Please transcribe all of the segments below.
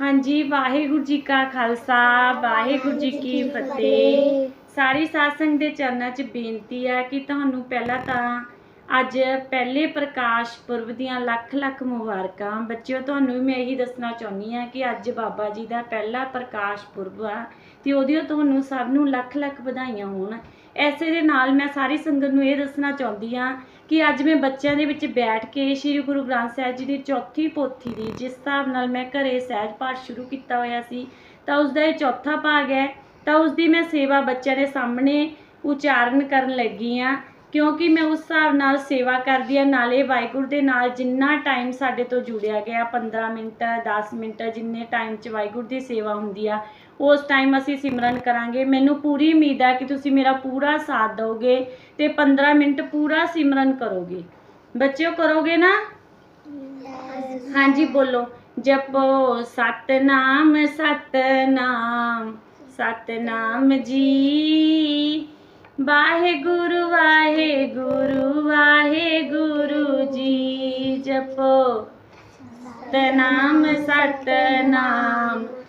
ਹਾਂਜੀ, ਵਾਹਿਗੁਰੂ ਜੀ ਕਾ ਖਾਲਸਾ, ਵਾਹਿਗੁਰੂ ਜੀ ਕੀ ਫਤਿਹ। ਸਾਰੀ ਸਾਧ ਦੇ ਚਰਨਾਂ 'ਚ ਬੇਨਤੀ ਆ ਕਿ ਤੁਹਾਨੂੰ ਪਹਿਲਾਂ ਤਾਂ ਅੱਜ ਪਹਿਲੇ ਪ੍ਰਕਾਸ਼ ਪੁਰਬ ਦੀਆਂ ਲੱਖ ਲੱਖ ਮੁਬਾਰਕਾਂ। ਬੱਚਿਓ, ਤੁਹਾਨੂੰ ਵੀ ਮੈਂ ਇਹੀ ਦੱਸਣਾ ਚਾਹੁੰਦੀ ਹਾਂ ਕਿ ਅੱਜ ਬਾਬਾ ਜੀ ਦਾ ਪਹਿਲਾ ਪ੍ਰਕਾਸ਼ ਪੁਰਬ ਆ ਤੇ ਉਹਦੀਆਂ ਤੁਹਾਨੂੰ ਸਭ ਨੂੰ ਲੱਖ ਲੱਖ ਵਧਾਈਆਂ ਹੋਣ। ਐਸੇ ਦੇ ਨਾਲ ਮੈਂ ਸਾਰੀ ਸੰਗਤ ਨੂੰ ਇਹ ਦੱਸਣਾ ਚਾਹੁੰਦੀ ਹਾਂ ਕਿ ਅੱਜ ਮੈਂ ਬੱਚਿਆਂ ਦੇ ਵਿੱਚ ਬੈਠ ਕੇ ਸ੍ਰੀ ਗੁਰੂ ਗ੍ਰੰਥ ਸਾਹਿਬ ਜੀ ਦੀ ਚੌਥੀ ਪੋਥੀ ਦੀ ਜਿਸ ਹਿਸਾਬ ਨਾਲ ਮੈਂ ਘਰੇ ਸਹਿਜ ਪਾਠ ਸ਼ੁਰੂ ਕੀਤਾ ਹੋਇਆ ਸੀ, ਤਾਂ ਉਸ ਦਾ ਇਹ ਚੌਥਾ ਭਾਗ ਹੈ, ਤਾਂ ਉਸ ਦੀ ਮੈਂ ਸੇਵਾ ਬੱਚਿਆਂ ਦੇ ਸਾਹਮਣੇ ਉਚਾਰਨ ਕਰਨ ਲੱਗੀ ਆ ਕਿਉਂਕਿ ਮੈਂ ਉਸ ਹਿਸਾਬ ਨਾਲ ਸੇਵਾ ਕਰਦੀ ਆ ਨਾਲੇ ਵਾਹਿਗੁਰੂ ਦੇ ਨਾਲ ਜਿੰਨਾ ਟਾਈਮ ਸਾਡੇ ਤੋਂ ਜੁੜਿਆ ਗਿਆ 15 ਮਿੰਟ 10 ਮਿੰਟ ਜਿੰਨੇ ਟਾਈਮ 'ਚ ਵਾਹਿਗੁਰੂ ਦੀ ਸੇਵਾ ਹੁੰਦੀ ਆ ਉਸ ਟਾਈਮ ਅਸੀਂ ਸਿਮਰਨ ਕਰਾਂਗੇ। ਮੈਨੂੰ ਪੂਰੀ ਉਮੀਦ ਹੈ ਕਿ ਤੁਸੀਂ ਮੇਰਾ ਪੂਰਾ ਸਾਥ ਦਿਓਗੇ ਤੇ 15 ਮਿੰਟ ਪੂਰਾ ਸਿਮਰਨ ਕਰੋਗੇ। ਬੱਚਿਓ, ਕਰੋਗੇ ਨਾ? ਹਾਂਜੀ, ਬੋਲੋ। ਜਪੋ, ਸਤਨਾਮ ਸਤਨਾਮ ਸਤਨਾਮ ਜੀ। ਵਾਹਿਗੁਰੂ ਵਾਹਿਗੁਰੂ ਵਾਹਿਗੁਰੂ ਜੀ, ਜਪੋ। ਸਤਨਾਮ ਸਤਨਾਮ।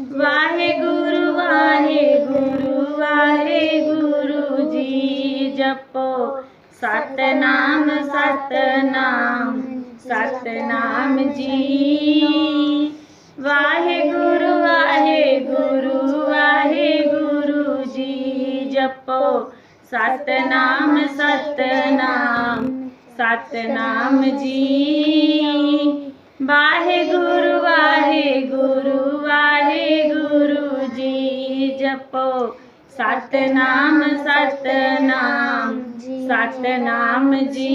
वाहे गुरु वाहे गुरु वाहे गुरु जी, जपो। सतनाम सतनाम सतनाम जी। वाहे गुरु वाहे गुरु वाहे गुरु जी, जपो। सतनाम सतनाम सतनाम जी। वाहे गुरु जपो। सतनाम सतनाम सतनाम जी।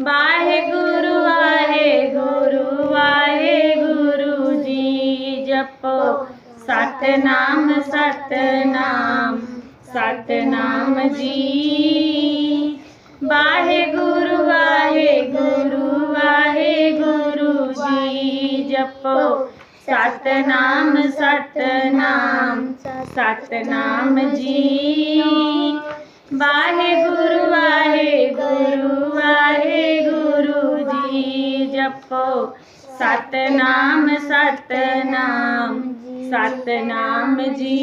वाहे गुरु वाहे गुरु वाहे गुरु जी। जपो। सतनाम सतनाम सतनाम जी। वाहे गुरु वाहे गुरु वाहे गुरु जी। जपो। सतनाम सतनाम सतनाम जी वाहे गुरु वाहे गुरु वाहे गुरु जी, जपो। सतनाम सतनाम सतनाम जी।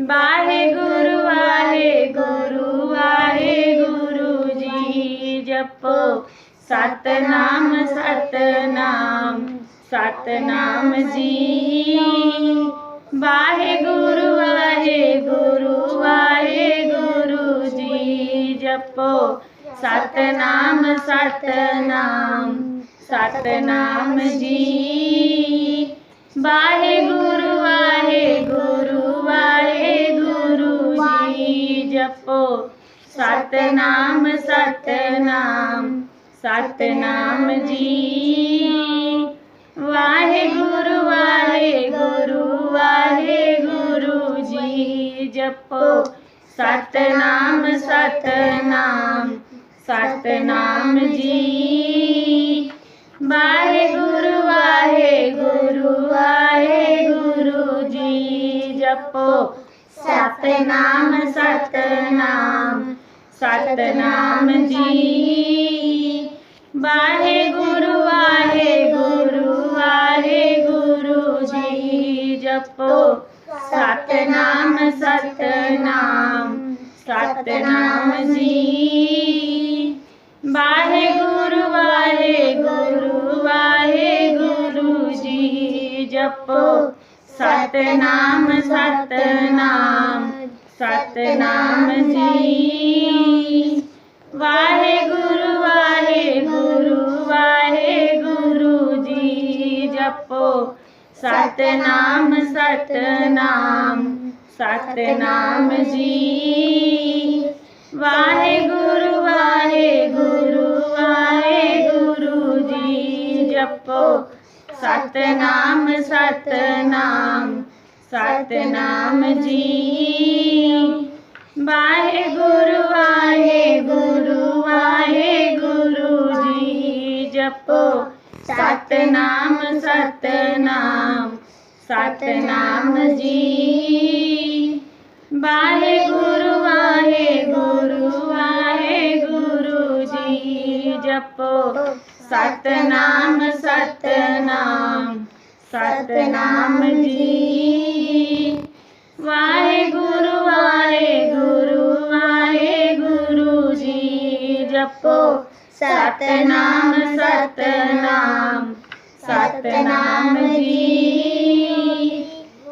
वाहे गुरु वाहे गुरु वाहे गुरु जी, जपो। सतनाम सतनाम सतनाम जी। वाहे गुरु वाहे गुरु वाहे गुरु जी। जपो। सतनाम सतनाम सतनाम जी। वाहे गुरु वाहे गुरु वाहे गुरु जी। जपो। सतनाम सतनाम सतनाम जी। वाहे गुरु वाहे गुरु वाहे गुरु जी, जपो। सतनाम सतनाम सतनाम जी। वाहे गुरु वाहे गुरु वाहे गुरु जी, जपो। सतनाम सतनाम सतनाम जी। वाहे गुरु वाहे गुरु ਵਾਹਿਗੁਰੂ ਵਾਹਿਗੁਰੂ ਜੀ ਜਪੋ ਸਤਨਾਮ ਸਤਨਾਮ ਸਤਨਾਮ ਜੀ ਵਾਹਿਗੁਰੂ ਵਾਹਿਗੁਰੂ ਵਾਹਿਗੁਰੂ ਜੀ ਜਪੋ ਸਤਨਾਮ ਸਤਨਾਮ ਸਤਨਾਮ ਜੀ ਵਾਹਿਗੁਰੂ ਵਾਹਿਗੁਰੂ सतनाम सतनाम सतनाम जी। वाहे गुरु वाहे गुरु वाहे गुरु जी, जपो। सतनाम सतनाम सतनाम जी। वाहे गुरु वाहे गुरु वाहे गुरु जी, जपो। सतनाम सतनाम सतनाम जी। वाहे गुरु वाहे गुरु वाहे गुरु जी। जपो। सतनाम सतनाम सतनाम जी। वाहे गुरु वाहे गुरु वाहे गुरु जी। जपो। सतनाम सतनाम सतनाम जी।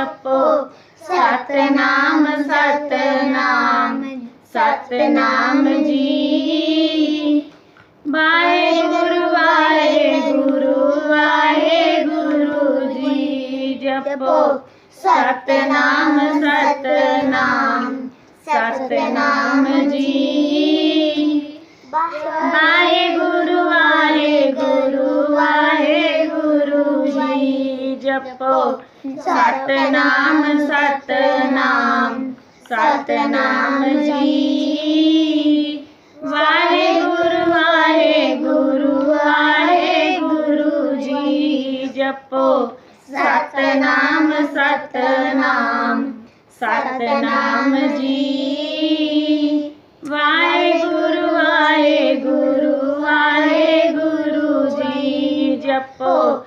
जपो। सतनाम सतनाम सतनाम जी। वाहे गुरु वाहे गुरु वाहे गुरु जी। जपो। सतनाम सतनाम सतनाम जी। वाहे गुरु वाहे गुरु वाहे गुरु जी। जपो। सतनाम सतनाम सतनाम जी। वाहे गुरु वाहे गुरु वाहे गुरु जी। जपो, सतनाम सतनाम सतनाम जी। वाहे गुरु वाहे गुरु वाहे गुरु जी। जपो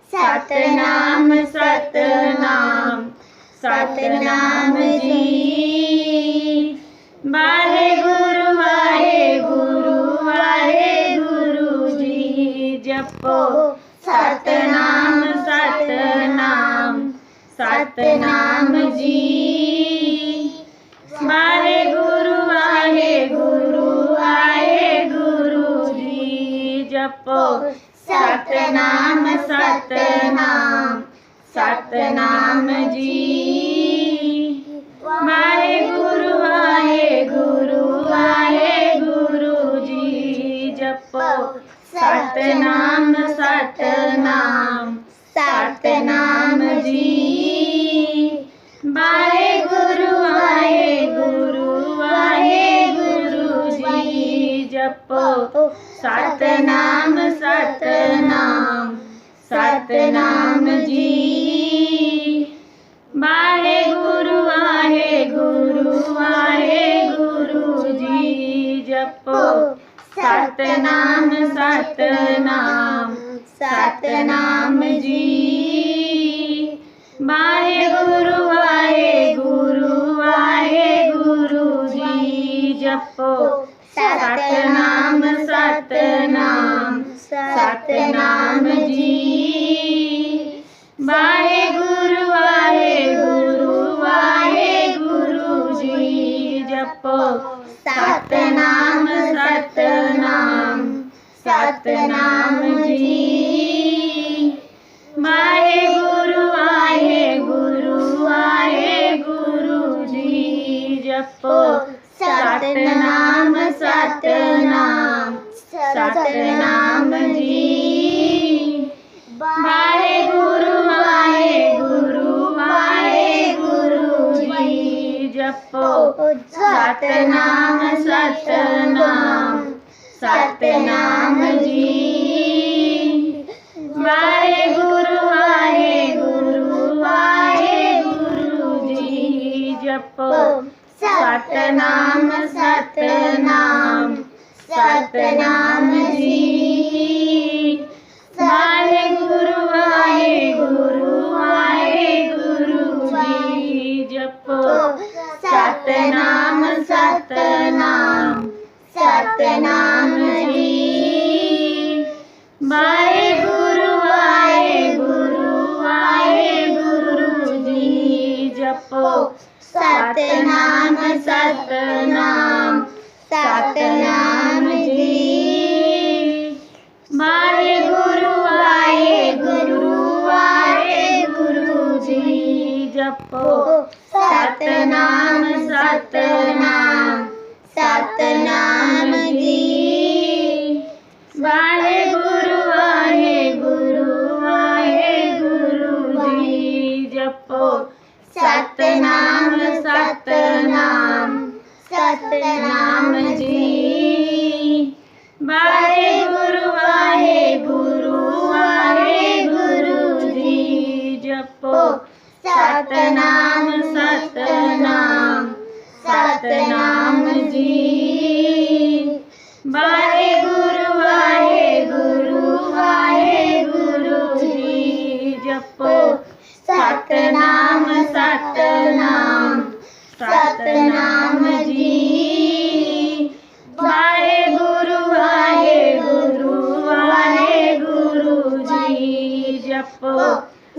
सतनाम सतनाम सतनाम जी। वाहे गुरु वाहे गुरु वाहे गुरु जी। जपो, सतनाम सतनाम सतनाम जी। वाहे गुरु वाहे गुरु वाहे गुरु जी। जपो, सतनाम सतनाम जी। वाहे गुरु वाहे गुरु वाहे गुरु जी, जपो। सतनाम सतनाम सतनाम जी। वाहे गुरु वाहे गुरु वाहे गुरु जी, जपो। सतनाम सतनाम सतनाम जी। सतनाम सतनाम सतनाम जी। वाहे गुरु वाहे गुरु वाहे गुरु जी, जपो। सतनाम सतनाम सतनाम जी। वाहे गुरु वाहे गुरु वाहे गुरु जी, जपो। सतनाम सतनाम जी। माए गुरु आए गुरु आए गुरु जी। जपो सतनाम सतनाम सतनाम जी। आए गुरु आए गुरु आए गुरु जी। जपो सतनाम सतनाम सतनाम जी वाहे गुरु वाहे गुरु वाहे गुरु जी जपो। सतनाम सतनाम। सतनाम நாம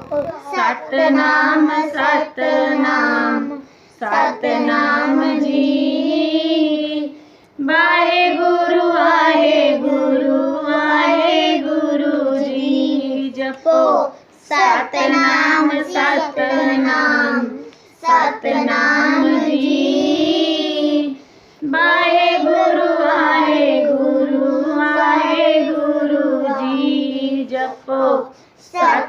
सतनाम सतनाम सतनाम जी। वाहे गुरु आए गुरु आए गुरु जी। जपो Satnam Satnam Satnam.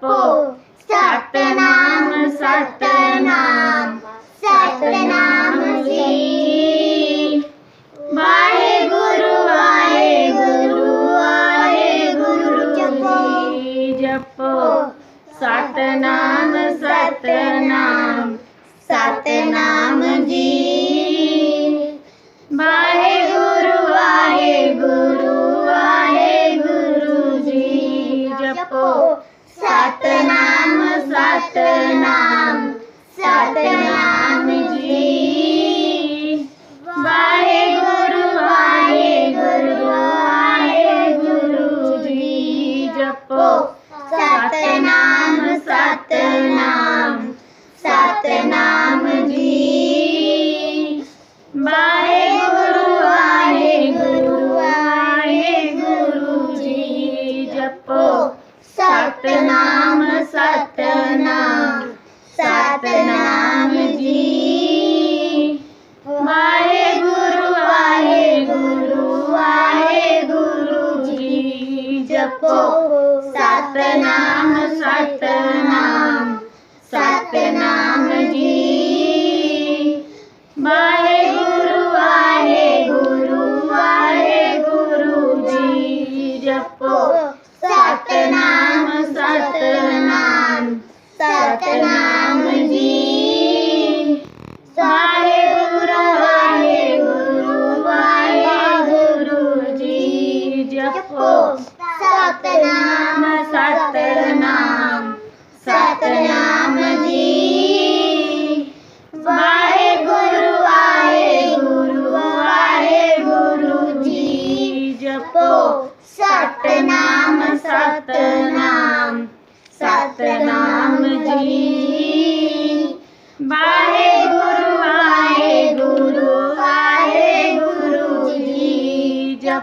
不。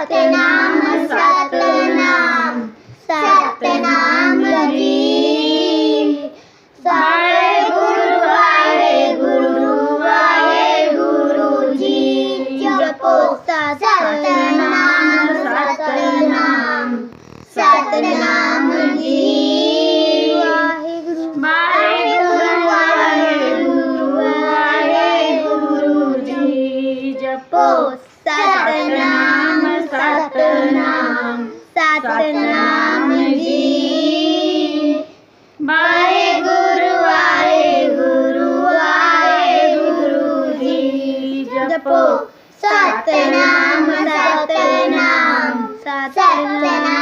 Atena. Japo Satyanam Satyanam Satyanam.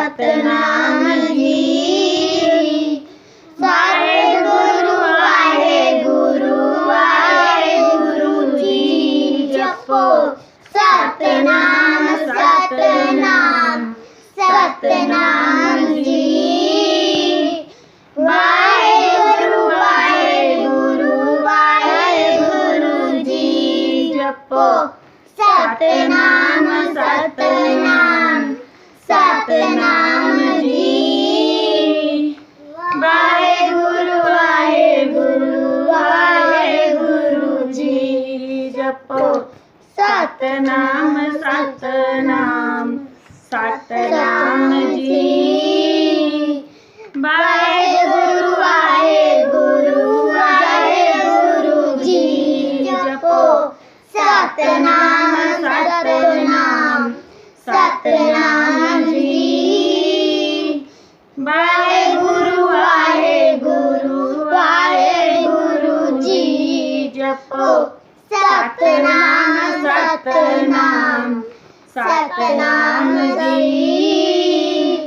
Satnam ਜੀ। ਸਾਰੇ ਗੁਰੂ ਵਾਹਿ ਗੁਰੂ ਵਾਹਿ ਗੁਰੂ ਜੀ ਜਪੋ। ਸਤਨਾਮ ਸਤਨਾਮ ਸਤਨਾਮ ਜੀ। ਵਾਹਿ ਗੁਰੂ ਵਾਹਿ ਗੁਰੂ ਵਾਹਿ ਗੁਰੂ ਜੀ ਜਪੋ। ਸਤਨਾਮ सतनाम सतनाम सतनाम जी। वाहे गुरु वाहे गुरु वाहे गुरु जी। जपो। सतनाम सतनाम सतनाम। सतनाम सतनाम सतनाम जी।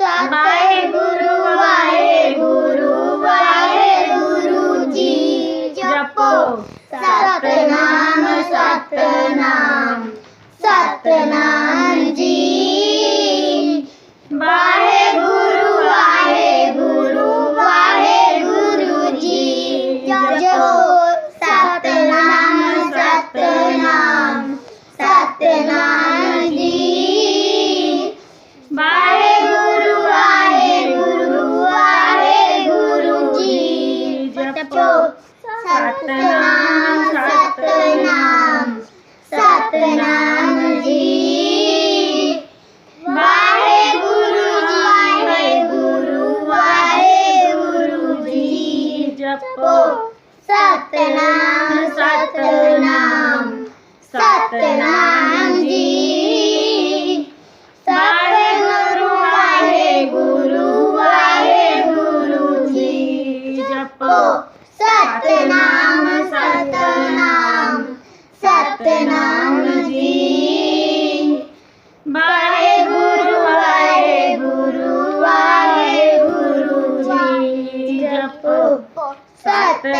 वाहे गुरु वाहे गुरु वाहे गुरु जी। जपो। सतनाम सतनाम सतनाम।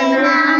你们呢？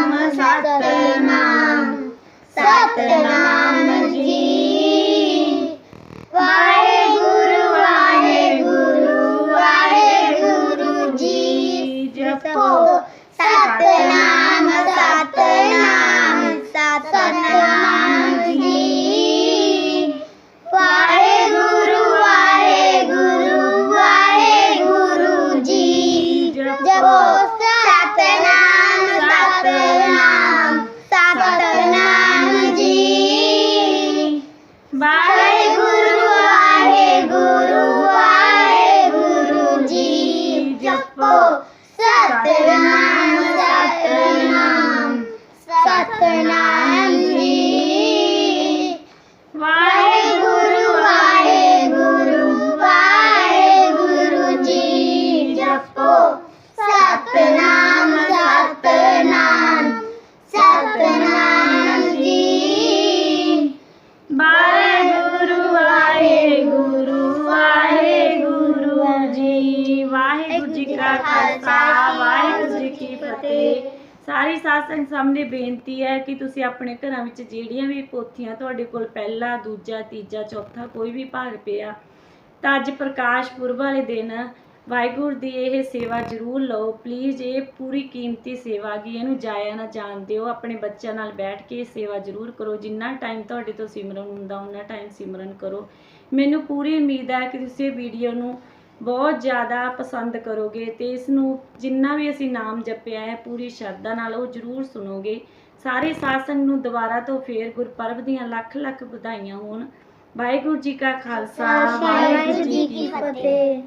ਕੀ ਫਤਿਹ। ਸਾਰੀ ਸਾਧ ਸੰਗਤ ਸਾਹਮਣੇ ਬੇਨਤੀ ਹੈ ਕਿ ਤੁਸੀਂ ਆਪਣੇ ਘਰਾਂ ਵਿੱਚ ਜਿਹੜੀਆਂ ਵੀ ਪੋਥੀਆਂ ਤੁਹਾਡੇ ਕੋਲ ਪਹਿਲਾ, ਦੂਜਾ, ਤੀਜਾ, ਚੌਥਾ ਕੋਈ ਵੀ ਭਾਗ ਪਿਆ, ਤਾਂ ਅੱਜ ਪ੍ਰਕਾਸ਼ ਪੁਰਬ ਵਾਲੇ ਦਿਨ ਵਾਹਿਗੁਰੂ ਦੀ ਇਹ ਸੇਵਾ ਜ਼ਰੂਰ ਲਓ। ਪਲੀਜ਼ ਇਹ ਪੂਰੀ ਕੀਮਤੀ ਸੇਵਾ ਗੀ ਇਹਨੂੰ ਜਾਇਆ ਨਾ ਜਾਣ ਦਿਓ। ਆਪਣੇ ਬੱਚਿਆਂ ਨਾਲ ਬੈਠ ਕੇ ਇਹ ਸੇਵਾ ਜ਼ਰੂਰ ਕਰੋ। ਜਿੰਨਾ ਟਾਈਮ ਤੁਹਾਡੇ ਤੋਂ ਸਿਮਰਨ ਹੁੰਦਾ ਉਹਨਾਂ ਟਾਈਮ ਸਿਮਰਨ ਕਰੋ। ਮੈਨੂੰ ਪੂਰੀ ਉਮੀਦ ਹੈ ਕਿ ਤੁਸੀਂ ਇਹ ਵੀਡੀਓ ਨੂੰ ਬਹੁਤ ਜ਼ਿਆਦਾ ਪਸੰਦ ਕਰੋਗੇ ਤੇ ਇਸ ਨੂੰ ਜਿੰਨਾ ਵੀ ਅਸੀਂ ਨਾਮ ਜਪਿਆ ਹੈ ਪੂਰੀ ਸ਼ਰਧਾ ਨਾਲ ਉਹ ਜ਼ਰੂਰ ਸੁਣੋਗੇ। ਸਾਰੇ ਸਾਸੰਗ ਨੂੰ ਦੁਬਾਰਾ ਤੋਂ ਫੇਰ ਗੁਰਪਰਬ ਦੀਆਂ ਲੱਖ ਲੱਖ ਵਧਾਈਆਂ ਹੋਣ। ਵਾਹਿਗੁਰੂ ਜੀ ਕਾ ਖਾਲਸਾ ਵਾਹਿਗੁਰੂ ਜੀ ਕੀ ਫਤਿਹ।